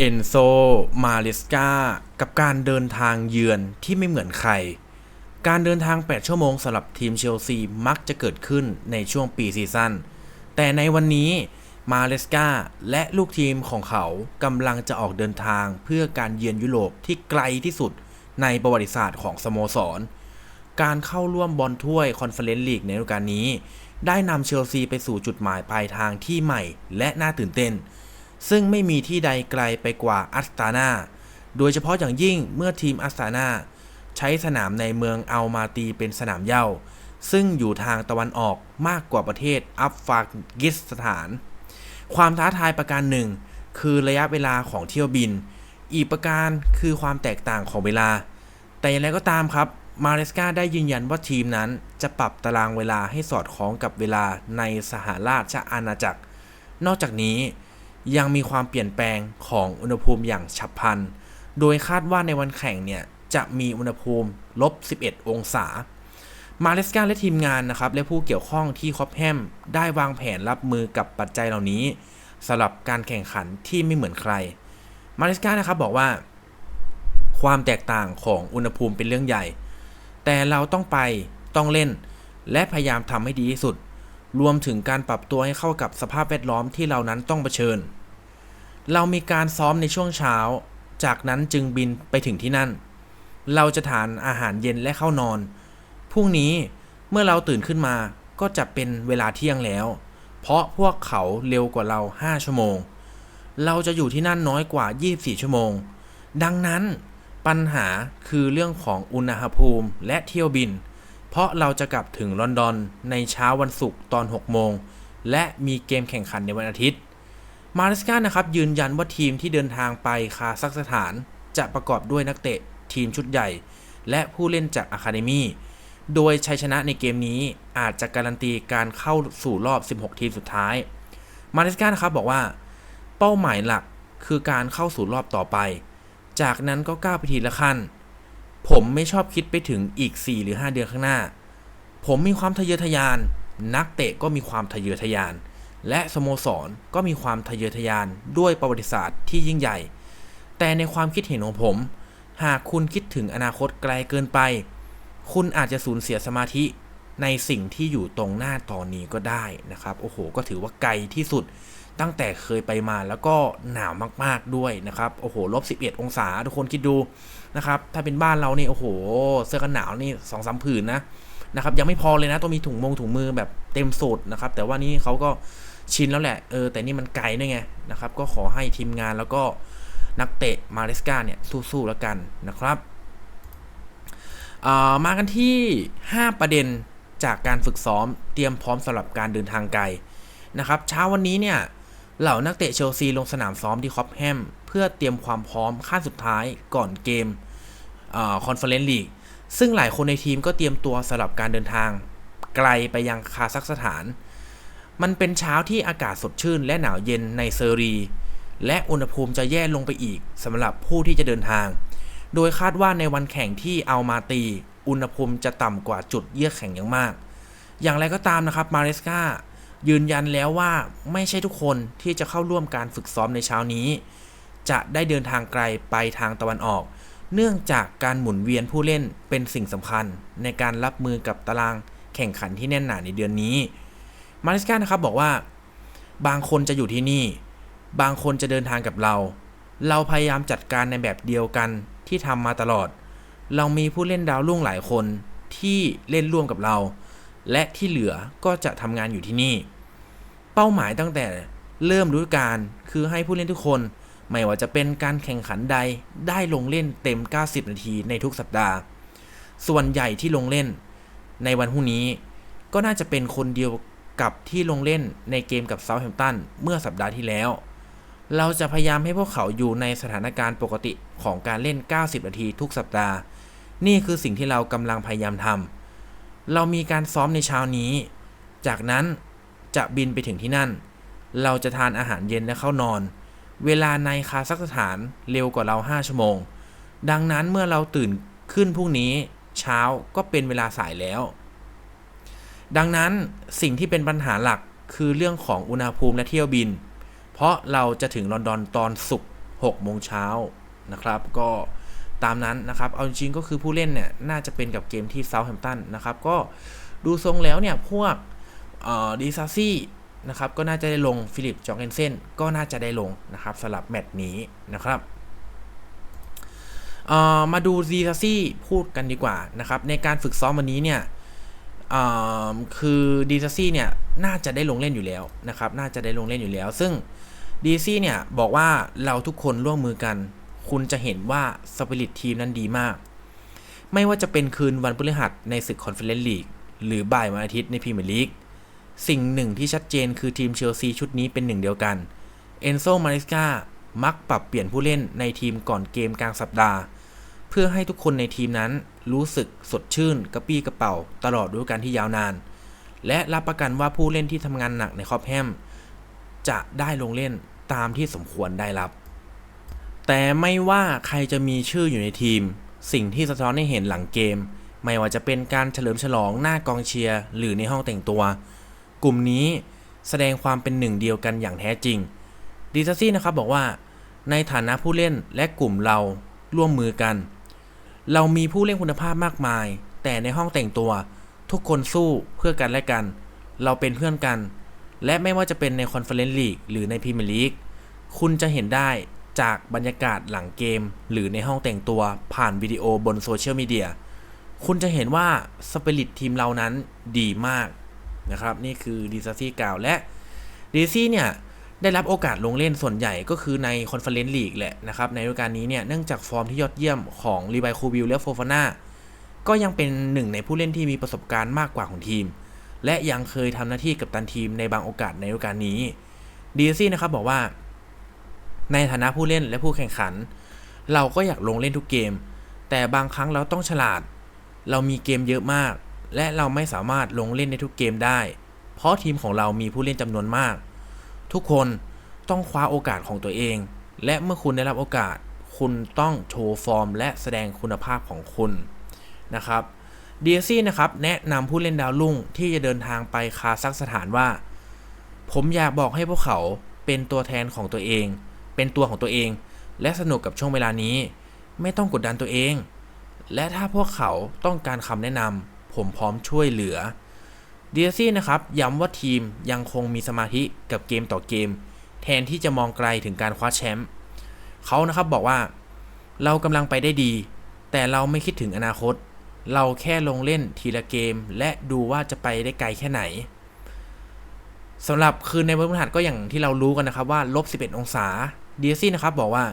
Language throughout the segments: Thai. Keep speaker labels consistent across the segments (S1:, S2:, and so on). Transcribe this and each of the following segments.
S1: เอนโซ มาเลสกากับการเดินทางเยือนที่ไม่เหมือนใคร การเดินทาง 8 ชั่วโมงสำหรับทีมเชลซีมักจะเกิดขึ้นในช่วงปีซีซั่น แต่ในวันนี้มาเลสกาและลูกทีมของเขากำลังจะออกเดินทางเพื่อการเยือนยุโรปที่ไกลที่สุดในประวัติศาสตร์ของสโมสร การเข้าร่วมบอลถ้วยคอนเฟอเรนซ์ลีกในฤดูกาลนี้ ได้นำเชลซีไปสู่จุดหมายปลายทางที่ใหม่และน่าตื่นเต้น ซึ่งไม่มีที่ใดไกลไปกว่าอัสตานาโดยเฉพาะอย่างยิ่งเมื่อทีมอัสตานาใช้สนามในเมืองอัลมาตีเป็นสนามเย้าซึ่งอยู่ทางตะวันออกมากกว่าประเทศอัฟฟากิสถาน ความท้าทายประการหนึ่ง คือระยะเวลาของเที่ยวบิน อีกประการคือความแตกต่างของเวลา แต่อย่างไรก็ตามครับมาเลสกาได้ยืนยันว่าทีมนั้นจะปรับตารางเวลาให้สอดคล้องกับเวลาในสหราชอาณาจักร นอกจากนี้ ยังมีความเปลี่ยนแปลงของอุณหภูมิอย่างฉับพลัน โดยคาดว่าในวันแข่งเนี่ยจะมีอุณหภูมิลบ 11 องศา มาเลสกาและทีมงานนะครับและผู้เกี่ยวข้องที่คอปแฮมได้วางแผนรับมือกับปัจจัยเหล่านี้สำหรับการแข่งขันที่ไม่เหมือนใคร มาเลสกานะครับบอกว่า ความแตกต่างของอุณหภูมิเป็นเรื่องใหญ่ แต่เราต้องไปต้องเล่น และพยายามทำให้ดีที่สุด รวมถึงการปรับตัวให้เข้ากับสภาพแวดล้อมที่เรานั้นต้องเผชิญ เรามีการซ้อมในช่วงเช้า จากนั้นจึงบินไปถึงที่นั่น เราจะทานอาหารเย็นและเข้านอน พรุ่งนี้เมื่อเราตื่นขึ้นมาก็จะเป็นเวลาเที่ยงแล้ว เพราะพวกเขาเร็วกว่าเรา 5 ชั่วโมง เราจะอยู่ที่นั่นน้อยกว่า 24 ชั่วโมง ดังนั้นปัญหาคือเรื่องของอุณหภูมิและเที่ยวบิน เพราะเราจะกลับถึงลอนดอนในเช้าวันศุกร์ตอน 6 โมง และมีเกมแข่งขันในวันอาทิตย์ มาริสกานะครับยืนยันว่าทีมที่เดินทางไปคาซัคสถานจะประกอบด้วยนักเตะทีมชุดใหญ่ และผู้เล่นจากอะคาเดมีโดยชัยชนะในเกมนี้อาจจะการันตีการเข้าสู่รอบ 16 ทีมสุดท้าย มาริสกานะครับบอกว่า เป้าหมายหลักคือการเข้าสู่รอบต่อไป จากนั้นก็ก้าวไปทีละขั้น ผมไม่ชอบคิดไปถึงอีก 4 หรือ 5 เดือนข้างหน้า ผมมีความทะเยอทะยาน นักเตะก็มีความทะเยอทะยาน และสโมสรก็มีความทะเยอทะยานด้วยประวัติศาสตร์ที่ยิ่งใหญ่ แต่ในความคิดเห็นของผม หากคุณคิดถึงอนาคตไกลเกินไป คุณอาจจะสูญเสียสมาธิในสิ่งที่อยู่ตรงหน้าตอนนี้ก็ได้นะครับ โอ้โห ก็ถือว่าไกลที่สุดตั้งแต่เคยไปมาแล้วก็หนาวมากๆด้วยนะครับ โอ้โหลบ11 องศาทุกคนคิดดูนะครับ ถ้าเป็นบ้านเราเนี่โอ้โห เสื้อกันหนาวนี่สองสามผืนนะนะครับ ยังไม่พอเลยนะ ต้องมีถุงมงถุงมือแบบเต็มสูตรนะครับ แต่ว่านี่เขาก็ ชินแล้วแหละ เออ แต่นี่มันไกลด้วยไงนะครับ ก็ขอให้ทีมงานแล้วก็นักเตะมาเลสกาเนี่ยสู้ๆแล้วกันนะครับ มากันที่ 5 ประเด็นจากการฝึกซ้อมเตรียมพร้อมสำหรับการเดินทางไกลนะครับเช้าวันนี้เนี่ยเหล่านักเตะเชลซีลงสนามซ้อมที่คอปแฮมเพื่อเตรียมความพร้อมขั้นสุดท้ายก่อนเกมคอนเฟอเรนซ์ลีกซึ่งหลายคนในทีมก็เตรียมตัวสำหรับการเดินทางไกลไปยังคาซัคสถาน มันเป็นเช้าที่อากาศสดชื่นและหนาวเย็นในเซอรี และอุณหภูมิจะแย่ลงไปอีกสำหรับผู้ที่จะเดินทาง โดยคาดว่าในวันแข่งที่เอามาตี อุณหภูมิจะต่ำกว่าจุดเยือกแข็งอย่างมาก อย่างไรก็ตามนะครับมาเรสกายืนยันแล้วว่าไม่ใช่ทุกคนที่จะเข้าร่วมการฝึกซ้อมในเช้านี้ จะได้เดินทางไกลไปทางตะวันออก เนื่องจากการหมุนเวียนผู้เล่นเป็นสิ่งสำคัญในการรับมือกับตารางแข่งขันที่แน่นหนาในเดือนนี้ มาริสกานะครับบอกว่า บางคนจะอยู่ที่นี่ บางคนจะเดินทางกับเรา เราพยายามจัดการในแบบเดียวกันที่ทำมาตลอด เรามีผู้เล่นดาวรุ่งหลายคนที่เล่นร่วมกับเรา และที่เหลือก็จะทำงานอยู่ที่นี่ เป้าหมายตั้งแต่เริ่มฤดูกาลคือให้ผู้เล่นทุกคน ไม่ว่าจะเป็นการแข่งขันใดได้ลงเล่นเต็ม 90 นาทีในทุกสัปดาห์ ส่วนใหญ่ที่ลงเล่นในวันพรุ่งนี้ก็น่าจะเป็นคนเดียว กับที่ลงเล่นในเกมกับเซาท์แฮมป์ตันเมื่อสัปดาห์ที่แล้ว เราจะพยายามให้พวกเขาอยู่ในสถานการณ์ปกติของการเล่น 90 นาทีทุกสัปดาห์ นี่คือสิ่งที่เรากำลังพยายามทำเรามีการซ้อมในเช้านี้ จากนั้นจะบินไปถึงที่นั่น เราจะทานอาหารเย็นและเข้านอน เวลาในคาซัคสถานเร็วกว่าเรา 5 ชั่วโมง ดังนั้นเมื่อเราตื่นขึ้นพรุ่งนี้ เช้าก็เป็นเวลาสายแล้ว ดังนั้นสิ่งที่เป็นปัญหาหลักคือเรื่องของอุณหภูมิและเที่ยวบิน เพราะเราจะถึงลอนดอนตอนศุกร์6โมงเช้านะครับ ก็ตามนั้นนะครับ เอาจริงก็คือผู้เล่นเนี่ยน่าจะเป็นกับเกมที่เซาท์แฮมป์ตันนะครับ ก็ดูทรงแล้วเนี่ยพวกดีซาซี่นะครับก็น่าจะได้ลงฟิลิปจองเกนเซนก็น่าจะได้ลงนะครับสำหรับแมตช์นี้นะครับมาดูดีซาซี่พูดกันดีกว่านะครับในการฝึกซ้อมวันนี้เนี่ย คือดีซาซี่เนี่ยน่าจะได้ลงเล่นอยู่แล้วนะครับน่าจะได้ลงเล่นอยู่แล้ว ซึ่งดีซี่เนี่ยบอกว่าเราทุกคนร่วมมือกัน คุณจะเห็นว่าสปิริตทีมนั้นดีมาก ไม่ว่าจะเป็นคืนวันพฤหัสในศึกคอนเฟอเรนซ์ลีกหรือบ่ายวันอาทิตย์ในพรีเมียร์ลีกสิ่งหนึ่งที่ชัดเจนคือทีมเชลซีชุดนี้เป็นหนึ่งเดียวกันเอนโซมาริสกามักปรับเปลี่ยนผู้เล่นในทีมก่อนเกมกลางสัปดาห์ เพื่อให้ทุกคนในทีมนั้นรู้สึกสดชื่นกระปี้กระเป๋า ตลอดด้วยการที่ยาวนาน และรับประกันว่าผู้เล่นที่ทำงานหนักในคอปแฮมจะได้ลงเล่นตามที่สมควรได้รับ แต่ไม่ว่าใครจะมีชื่ออยู่ในทีม สิ่งที่สะท้อนให้เห็นหลังเกม ไม่ว่าจะเป็นการเฉลิมฉลองหน้ากองเชียร์หรือในห้องแต่งตัว กลุ่มนี้แสดงความเป็นหนึ่งเดียวกันอย่างแท้จริงดีซซี่นะครับบอกว่า ในฐานะผู้เล่นและกลุ่มเราร่วมมือกัน เรามีผู้เล่นคุณภาพมากมาย แต่ในห้องแต่งตัว ทุกคนสู้เพื่อกันและกัน เราเป็นเพื่อนกัน และไม่ว่าจะเป็นในคอนเฟอเรนซ์ลีกหรือในพรีเมียร์ลีกคุณจะเห็นได้จากบรรยากาศหลังเกม หรือในห้องแต่งตัวผ่านวิดีโอบนโซเชียลมีเดียคุณจะเห็นว่าสปิริตทีมเรานั้นดีมากนะครับ นี่คือดีซซี่กล่าวและดีซี่เนี่ย ได้รับโอกาสลงเล่นส่วนใหญ่ก็คือในคอนเฟอเรนซ์ลีกแหละนะครับในฤดูกาลนี้เนี่ยเนื่องจากฟอร์มที่ยอดเยี่ยมของรีไบคูบิลและโฟฟาน่าก็ยังเป็นหนึ่งในผู้เล่นที่มีประสบการณ์มากกว่าของทีม และยังเคยทำหน้าที่กับตันทีมในบางโอกาสในฤดูกาลนี้ดีซี่นะครับบอกว่า ในฐานะผู้เล่นและผู้แข่งขัน เราก็อยากลงเล่นทุกเกม แต่บางครั้งเราต้องฉลาด เรามีเกมเยอะมาก และเราไม่สามารถลงเล่นในทุกเกมได้ เพราะทีมของเรามีผู้เล่นจำนวนมาก ทุกคนต้องคว้าโอกาสของตัวเอง และเมื่อคุณได้รับโอกาส คุณต้องโชว์ฟอร์ม และแสดงคุณภาพของคุณนะครับเดียซี่นะครับแนะนำผู้เล่นดาวรุ่งที่จะเดินทางไปคาซักสถานว่า ผมอยากบอกให้พวกเขาเป็นตัวแทนของตัวเอง เป็นตัวของตัวเอง และสนุกกับช่วงเวลานี้ ไม่ต้องกดดันตัวเอง และถ้าพวกเขาต้องการคำแนะนำผมพร้อมช่วยเหลือ ดีซี่นะครับย้ำว่าทีมยังคงมีสมาธิกับเกมต่อเกม แทนที่จะมองไกลถึงการคว้าแชมป์เขานะครับบอกว่า เรากำลังไปได้ดี แต่เราไม่คิดถึงอนาคต เราแค่ลงเล่นทีละเกม และดูว่าจะไปได้ไกลแค่ไหนสำหรับคืนในวันพฤหัสก็อย่างที่เรารู้กันนะครับว่าลบ11 องศาดีซี่นะครับบอกว่า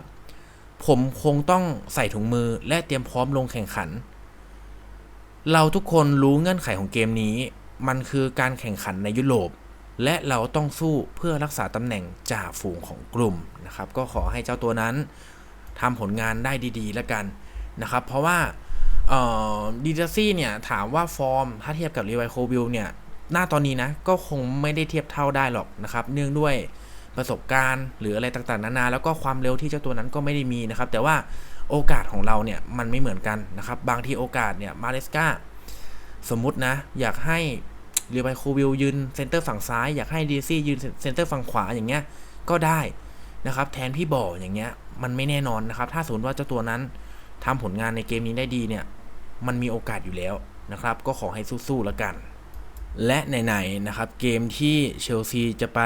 S1: ผมคงต้องใส่ถุงมือและเตรียมพร้อมลงแข่งขัน เราทุกคนรู้เงื่อนไขของเกมนี้ มันคือการแข่งขันในยุโรป และเราต้องสู้เพื่อรักษาตำแหน่งจ่าฝูงของกลุ่มนะครับ ก็ขอให้เจ้าตัวนั้นทำผลงานได้ดีๆแล้วกันนะครับ เพราะว่าดีเจซี่เนี่ยถามว่าฟอร์มถ้าเทียบกับรีไวโควิลเนี่ยหน้าตอนนี้นะก็คงไม่ได้เทียบเท่าได้หรอกนะครับ เนื่องด้วยประสบการณ์หรืออะไรต่างๆนานาแล้วก็ความเร็วที่เจ้าตัวนั้นก็ไม่ได้มีนะครับ แต่ว่าโอกาสของเราเนี่ยมันไม่เหมือนกันนะครับ บางทีโอกาสเนี่ยมาเลสกา สมมุตินะ อยากให้เรียไบโควิลยืนเซนเตอร์ฝั่งซ้าย อยากให้ดีซี่ยืนเซนเตอร์ฝั่งขวาอย่างเงี้ยก็ได้นะครับ แทนพี่บ่ออย่างเงี้ย มันไม่แน่นอนนะครับ ถ้าสมมติว่าเจ้าตัวนั้นทำผลงานในเกมนี้ได้ดีเนี่ย มันมีโอกาสอยู่แล้วนะครับ ก็ขอให้สู้ๆแล้วกัน และไหนๆนะครับ เกมที่เชลซีจะไป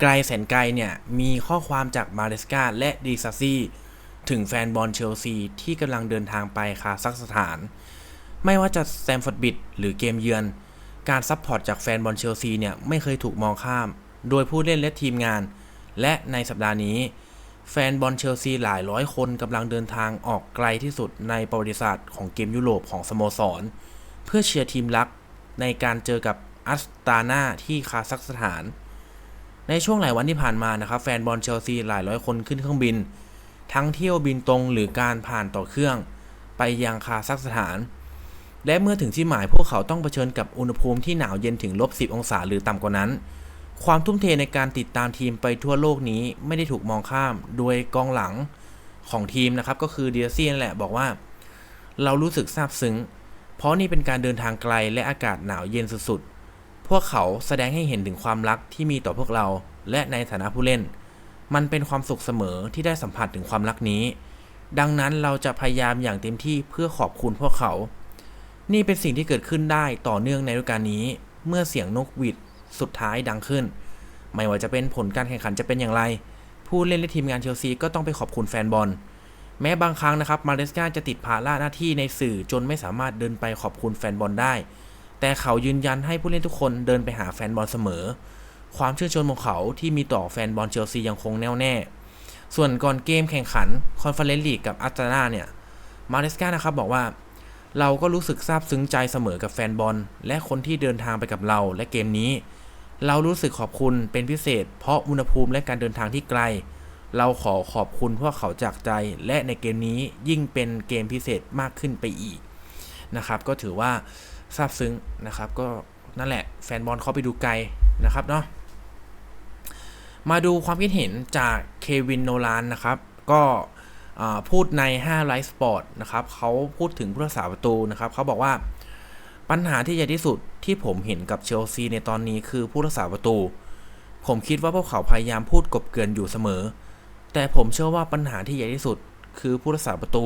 S1: ไกลแสนไกลเนี่ย มีข้อความจากมาเรสกาและดีซาซีถึงแฟนบอลเชลซีที่กำลังเดินทางไปคาซักสถาน ไม่ว่าจะแซมฟอร์ดบิดหรือเกมเยือน การซัพพอร์ตจากแฟนบอลเชลซีเนี่ยไม่เคยถูกมองข้าม โดยผู้เล่นและทีมงาน และในสัปดาห์นี้ แฟนบอลเชลซีหลายร้อยคนกำลังเดินทางออกไกลที่สุดในประวัติศาสตร์ของเกมยุโรปของสโมสร เพื่อเชียร์ทีมรักในการเจอกับอัสตานาที่คาซัคสถาน ในช่วงหลายวันที่ผ่านมานะครับแฟนบอลเชลซีหลายร้อยคนขึ้นเครื่องบิน ทั้งเที่ยวบินตรงหรือการผ่านต่อเครื่อง ไปยังคาซัคสถาน และเมื่อถึงที่หมายพวกเขาต้องเผชิญกับอุณหภูมิที่หนาวเย็นถึงลบ10 องศาหรือต่ำกว่านั้น ความทุ่มเทในการติดตามทีมไปทั่วโลกนี้ไม่ได้ถูกมองข้าม โดยกองหลังของทีมนะครับก็คือเดียซี่นั่นแหละบอกว่า เรารู้สึกซาบซึ้ง เพราะนี่เป็นการเดินทางไกลและอากาศหนาวเย็นสุดๆ พวกเขาแสดงให้เห็นถึงความรักที่มีต่อพวกเรา และในฐานะผู้เล่น มันเป็นความสุขเสมอที่ได้สัมผัสถึงความรักนี้ ดังนั้นเราจะพยายามอย่างเต็มที่เพื่อขอบคุณพวกเขา นี่เป็นสิ่งที่เกิดขึ้นได้ต่อเนื่องในฤดูกาลนี้ เมื่อเสียงนกหวีดสุดท้ายดังขึ้น ไม่ว่าจะเป็นผลการแข่งขันจะเป็นอย่างไร ผู้เล่นและทีมงานเชลซีก็ต้องไปขอบคุณแฟนบอล แม้บางครั้งนะครับมาเลสกาจะติดภาระหน้าที่ในสื่อจนไม่สามารถเดินไปขอบคุณแฟนบอลได้ แต่เขายืนยันให้ผู้เล่นทุกคนเดินไปหาแฟนบอลเสมอ ความเชื่นชมของเขาที่มีต่อแฟนบอลเชลซียังคงแน่วแน่ ส่วนก่อนเกมแข่งขันคอนเฟอเรนซ์ลีกกับอัตนาเนี่ยมาเลสกานะครับบอกว่า เราก็รู้สึกซาบซึ้งใจเสมอกับแฟนบอล และคนที่เดินทางไปกับเราและเกมนี้ เรารู้สึกขอบคุณเป็นพิเศษ เพราะอุณหภูมิและการเดินทางที่ไกล เราขอขอบคุณพวกเขาจากใจ และในเกมนี้ยิ่งเป็นเกมพิเศษมากขึ้นไปอีกนะครับ ก็ถือว่าซาบซึ้งนะครับ ก็นั่นแหละแฟนบอลเขาไปดูไกลนะครับเนาะมาดูความคิดเห็นจากเควินโนลานนะครับ ก็ พูดใน5ไลฟ์สปอร์ตนะครับเขาพูดถึงผู้รักษาประตูนะครับเขาบอกว่าปัญหาที่ใหญ่ที่สุดที่ผมเห็นกับเชลซีในตอนนี้คือผู้รักษาประตู ผมคิดว่าพวกเขาพยายามพูดกบเกลื่อนอยู่เสมอ แต่ผมเชื่อว่าปัญหาที่ใหญ่ที่สุดคือผู้รักษาประตู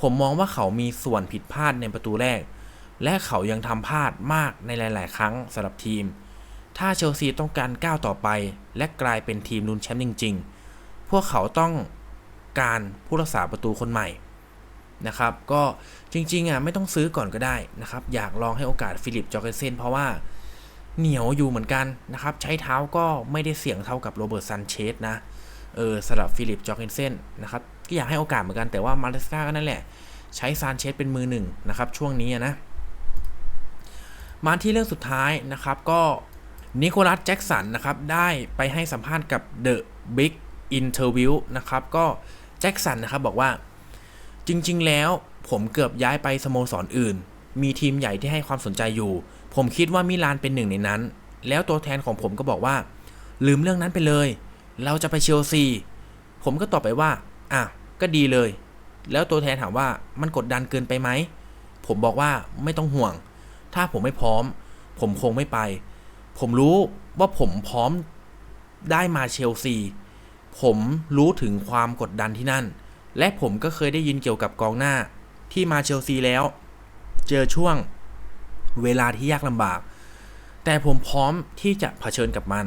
S1: ผมมองว่าเขามีส่วนผิดพลาดในประตูแรก และเขายังทำพลาดมากในหลาย ๆ ครั้งสำหรับทีม ถ้าเชลซีต้องการก้าวต่อไป และกลายเป็นทีมลุ้นแชมป์จริง ๆ พวกเขาต้อง การผู้รักษาประตูคนใหม่นะครับ ก็จริงๆอะไม่ต้องซื้อก่อนก็ได้นะครับ อยากลองให้โอกาสฟิลิปจอร์เกนเซนเพราะว่าเหนียวอยู่เหมือนกันนะครับ ใช้เท้าก็ไม่ได้เสี่ยงเท่ากับโรเบิร์ตซันเชสนะเออสำหรับฟิลิปจอร์เกนเซนนะครับก็อยากให้โอกาสเหมือนกันแต่ว่ามาเลสกาก็นั่นแหละ ใช้ซานเชสเป็นมือหนึ่งนะครับ ช่วงนี้นะมาที่เรื่องสุดท้ายนะครับก็นิโคลัสแจ็กสันนะครับได้ไปให้สัมภาษณ์กับ The Big Interview นะครับก็ แจ็กสันนะครับบอกว่าจริง ๆ แล้วผมเกือบย้ายไปสโมสรออื่น มีทีมใหญ่ที่ให้ความสนใจอยู่ ผมคิดว่ามิลานเป็นหนึ่งในนั้น แล้วตัวแทนของผมก็บอกว่า ลืมเรื่องนั้นไปเลย เราจะไปเชลซีผมก็ตอบไปว่า อะ ก็ดีเลย แล้วตัวแทนถามว่ามันกดดันเกินไปไหม ผมบอกว่าไม่ต้องห่วง ถ้าผมไม่พร้อม ผมคงไม่ไป ผมรู้ว่าผมพร้อมได้มาเชลซี ผมรู้ถึงความกดดันที่นั่น และผมก็เคยได้ยินเกี่ยวกับกองหน้า ที่มาเชลซีแล้ว เจอช่วงเวลาที่ยากลำบาก แต่ผมพร้อมที่จะเผชิญกับมัน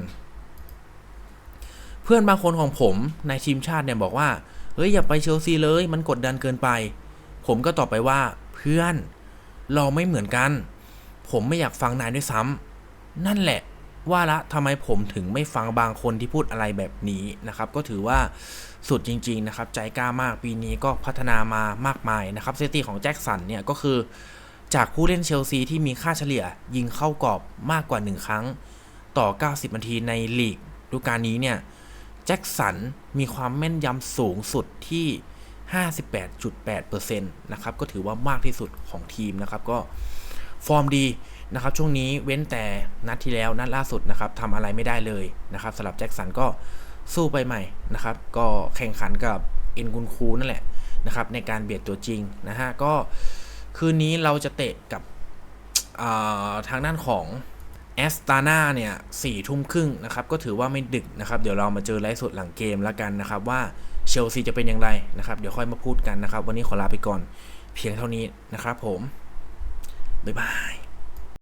S1: เพื่อนบางคนของผมในทีมชาติเนี่ยบอกว่า เฮ้ยอย่าไปเชลซีเลย มันกดดันเกินไป ผมก็ตอบไปว่าเพื่อน เราไม่เหมือนกัน ผมไม่อยากฟังนายด้วยซ้ำนั่นแหละ ว่าละทำไมผมถึงไม่ฟังบางคนที่พูดอะไรแบบนี้นะครับ ก็ถือว่าสุดจริง ๆ นะครับ ใจกล้ามากปีนี้ก็พัฒนามามากมายนะครับสถิติของแจ็คสันเนี่ยก็คือจากผู้เล่นเชลซีที่มีค่าเฉลี่ยยิงเข้ากรอบมากกว่า 1 ครั้งต่อ 90 นาทีในลีกฤดูกาลนี้เนี่ยแจ็คสันมีความแม่นยำสูงสุดที่ 58.8%นะครับก็ถือว่ามากที่สุดของทีมนะครับก็ฟอร์มดี นะครับช่วงนี้เว้นแต่นัดที่แล้วนัดล่าสุดนะครับทำอะไรไม่ได้เลยนะครับสำหรับแจ็คสันก็สู้ไปใหม่นะครับก็แข่งขันกับเอ็นกุนคูนั่นแหละนะครับในการเบียดตัวจริงนะฮะก็คืนนี้เราจะเตะกับทางด้านของแอสตานาเนี่ยสี่ทุ่มครึ่งนะครับก็ถือว่าไม่ดึกนะครับเดี๋ยวเรามาเจอไลฟ์สดหลังเกมแล้วกันนะครับว่าเชลซีจะเป็นอย่างไรนะครับเดี๋ยวค่อยมาพูดกันนะครับ วันนี้ขอลาไปก่อนเพียงเท่านี้นะครับผม บ๊ายบาย